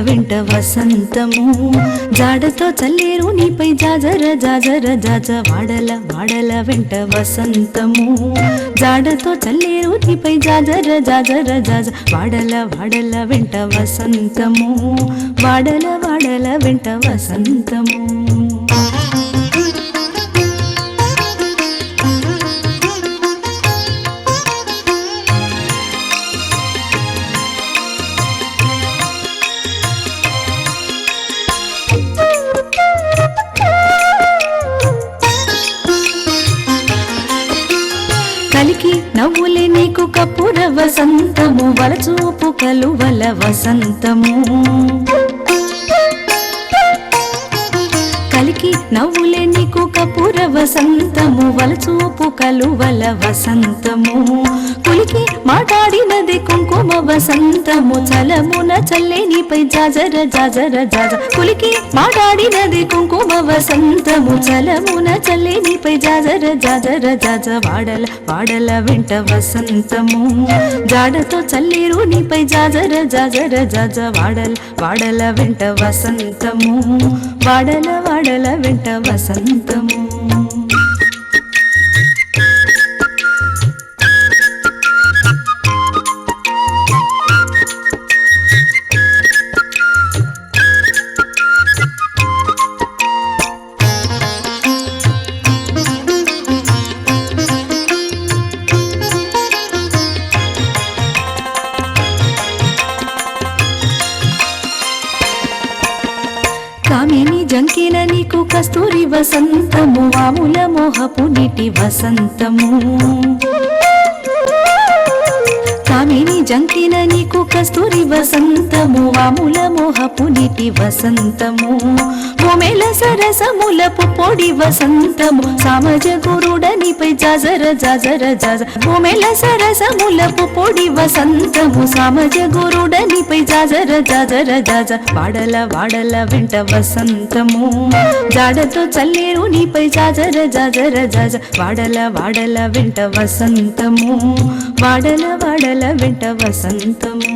వెంట వసంతము. జాడతో చల్లేరు నీపై జాజర జాజర జాజ వాడల వాడల వెంట వసంతము. జాడతో చల్లేరు నీపై జాజర జాజర జాజ వాడల వాడల వెంట వసంతము. వాడల వాడల వెంట వసంతము. వసంతము వలచూపు కలువల వసంతము. కలికి నవ్వులే నీకు కపుర వసంతము వలచూపు కలువల వసంతము. కులికి మాట్లాడినది కుంకుమ వసంతము చలమున చల్లే నీపై జాజర జాజర జాజ. కులికి మాట్లాడిన వసంతము చలమున చల్లే నీపై జాజర జాజర జాజ వాడల వాడల వెంట వసంతము. జాడతో చల్లేరు నీపై జాజర జాజర జాజ వాడల వాడల వెంట వసంతము. వాడల వాడల వెంట వసంతము. కామిని నీకు కస్తూరి వసంతము వాముల మోహపు నీటి వసంతము. కామిని జంకిన నీకు కస్తూరి వసంతము వాముల మోహపు నీటి వసంతము. భూమిల సరసములపు పొడి వసంతము సామజ గురుడనిపై జాజర జాజర జాజ. భూమిల సరసములపు పొడి వసంతము సామజ గురుడనిపై జాజర జాజర జాజ. వాడల వాడల వెంట వసంతము. జాడతో చల్లేరు నీపై జాజర జాజర జాజ. వాడల వాడల వెంట వసంతము. వాడల వాడల వెంట వసంతము.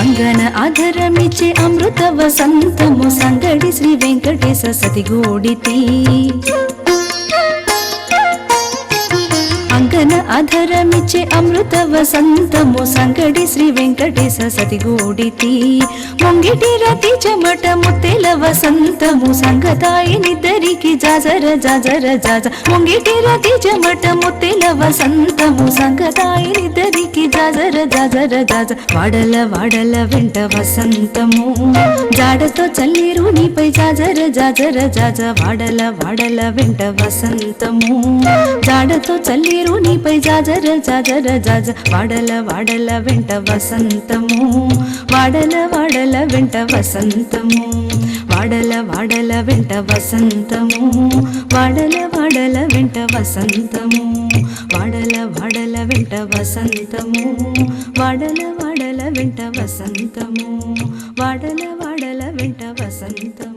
అంగన ఆధరమిచ్చే అమృత వసంతము సంగడి శ్రీ వెంకటేశ సతిగూడితి. అంగన అధరమిచ్చే అమృత వసంతము సంగడి శ్రీ వెంకటేశ సతిగూడితి. ముంగిటి రతి చెమట ముత్తెల వసంతము సంగతాయినిద్దరికి జాజర జాజర జాజ. ముంగిటి రతి చెమట ముత్తెల వసంతము సంగతాయినిద్దరికి జాజర జాజర జాజ. వాడల వాడల వెంట వసంతము. జాడతో చల్లేరు నీపై జాజర జాజర జాజ. వాడల వాడల వెంట వసంతము. జాడతో చల్లేరు నీపై జాజర జాజర జాజ. వాడల వాడల వెంట వసంతము. వాడల వాడల వెంట వసంతము. వాడల వాడల వెంట వసంతము. వాడల వాడల వెంట వసంతము. వాడల వాడల వెంట వసంతము. వాడల వాడల వెంట వసంతము. వాడల వాడల వెంట వసంతము.